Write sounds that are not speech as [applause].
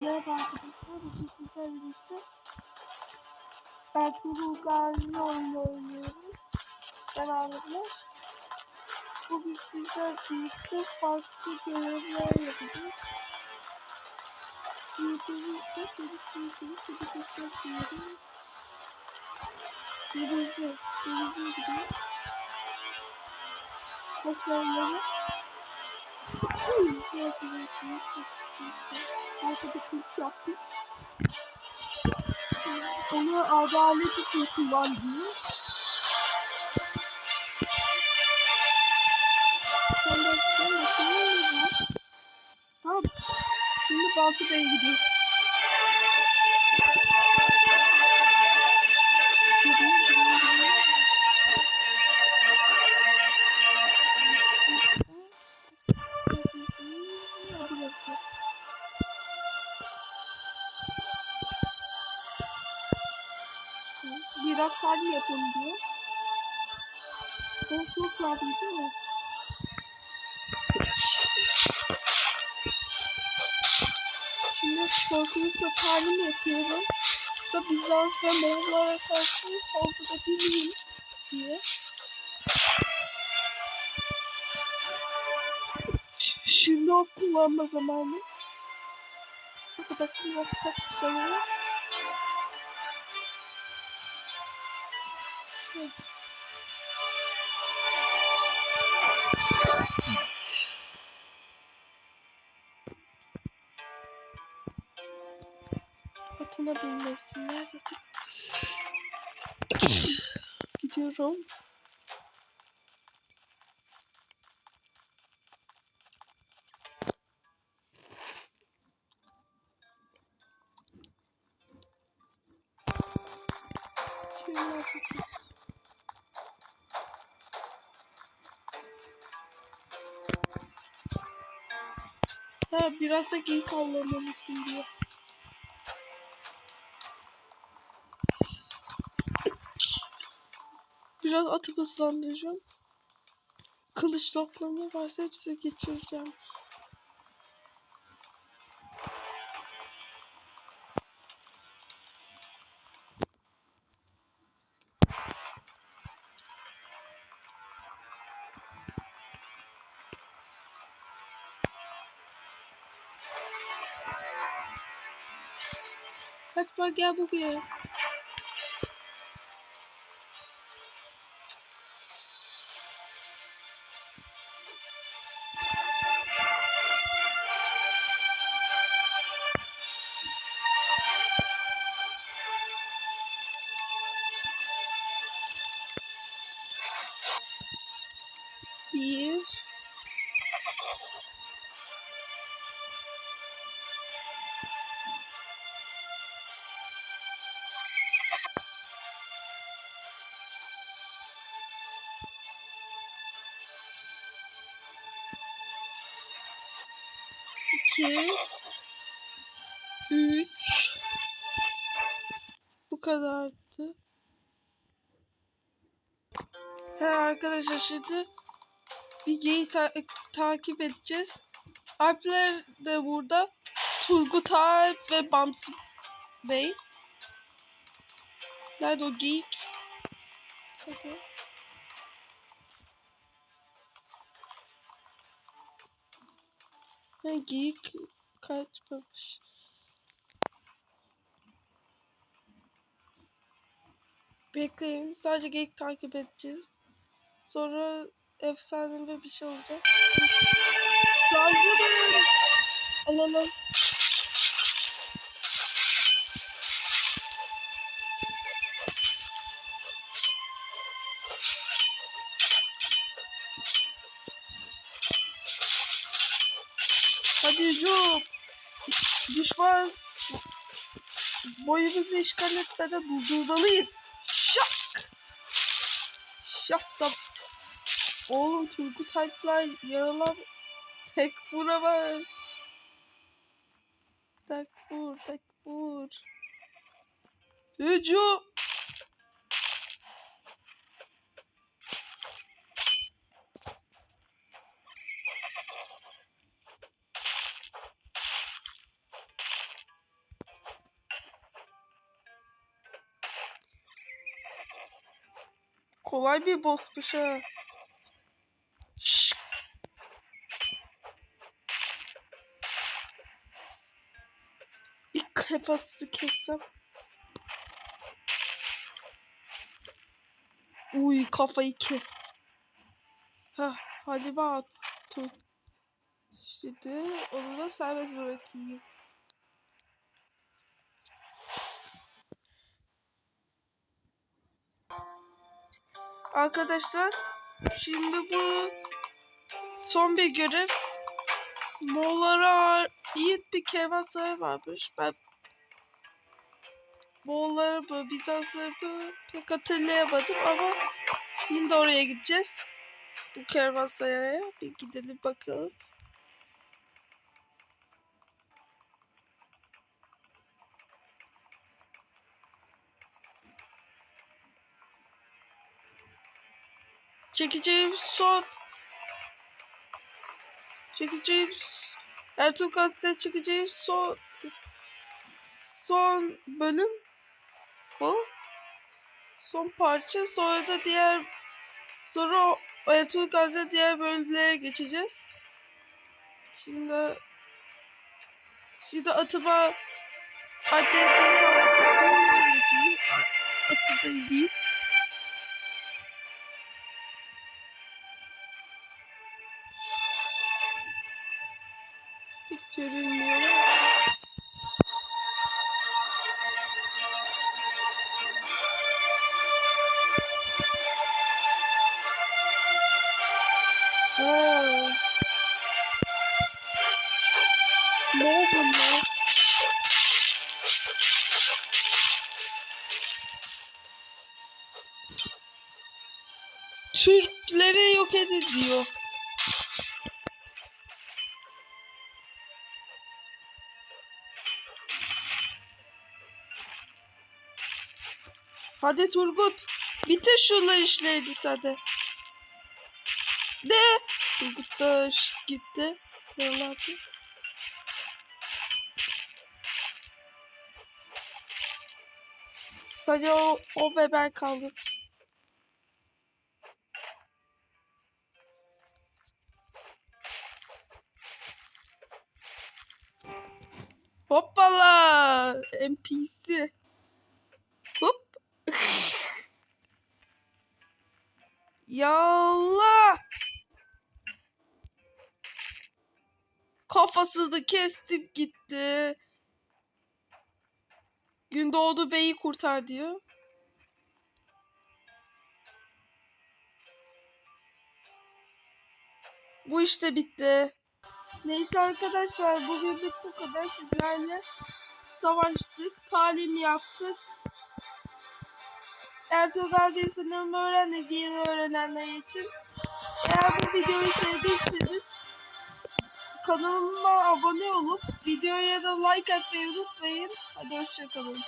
Merhaba arkadaşlar, bugün sizlerle birlikte Ertuğrul Gazi oyunu oynuyoruz. Ben abimle. Bugün sizlerle birlikte farklı görevler yapacağız. Birlikte seni seni seni göstermiyorum. Yürüyeceğiz, yürüyeceğiz gidiyoruz. Tekrarları Tüm yapıyorsunuz. Arkada kılıç yaptım. Onu adalet için kullandım. Tamam. Şimdi Baltı Bey gidiyor. Biraz hali yapın diyor. Korkuluk lazım değil mi? Şimdi korkulukla talim yapıyorum. Da Bizans ve Moğollara karşı saldırabilirim diye. Şimdi ok kullanma zamanı. Arkadaşlar biraz kastı sanırım. Atına binmesinler zaten. [sniffs] Gidiyorum. Şöyle yapayım. Ha biraz da geyik avlamalısın diyor. Biraz atı hızlandıracağım. Kılıç toplamı varsa hepsini geçireceğim. खत क्या बुक है। 2 3 Bu kadardı. He arkadaşlar şimdi bir geyi ta takip edeceğiz. Alpler de burada. Turgut Alp ve Bamsı Bey. Nerede o geyik? Hadi. Ha, geyik kaçmamış. Bekleyin. Sadece geyik takip edeceğiz. Sonra efsanevi bir şey olacak. Saldırın. Alalım. Hadi hücum. Düşman boyumuzu işgal etmeden durdurmalıyız. Şak. Şak da. Oğlum Turgut Alpler yaralar tek vuramaz. Tek vur, tek vur. Hücum. Kolay bir bossmuş ha. Şşş. Bir kafası kessem. Uy kafayı kest. Hah hadi bak. Şimdi onu da serbest bırakayım. Arkadaşlar şimdi bu son bir görev. Moğollara ait bir kervansaray varmış. Ben Moğolları mı Bizansları mı pek hatırlayamadım ama yine de oraya gideceğiz. Bu kervansaraya bir gidelim bakalım. Çekeceğim son çekeceğim Ertuğrul Gazetesi'ne çekeceğim son son bölüm bu. Son parça sonra da diğer sonra Ertuğrul Gazetesi diğer bölümlere geçeceğiz. Şimdi şimdi atıma Alper'e Atı da değil. Hiç görünmüyor. Ne oldu lan? Türkleri yok edin Hadi Turgut. Bitir şunları işlerini sen de. Turgut da gitti. Yollardı. Sadece o, o ve ben kaldık. Hoppala! NPC. Hop. Yallah! Kafasını kestim gitti. Gündoğdu Bey'i kurtar diyor. Bu işte bitti. Neyse arkadaşlar bugünlük bu kadar sizlerle savaştık, talim yaptık. Ertuğrul Gazi sınavımı öğrendik yeni öğrenenler için. Eğer bu videoyu sevdiyseniz kanalıma abone olup videoya da like atmayı unutmayın. Hadi hoşçakalın.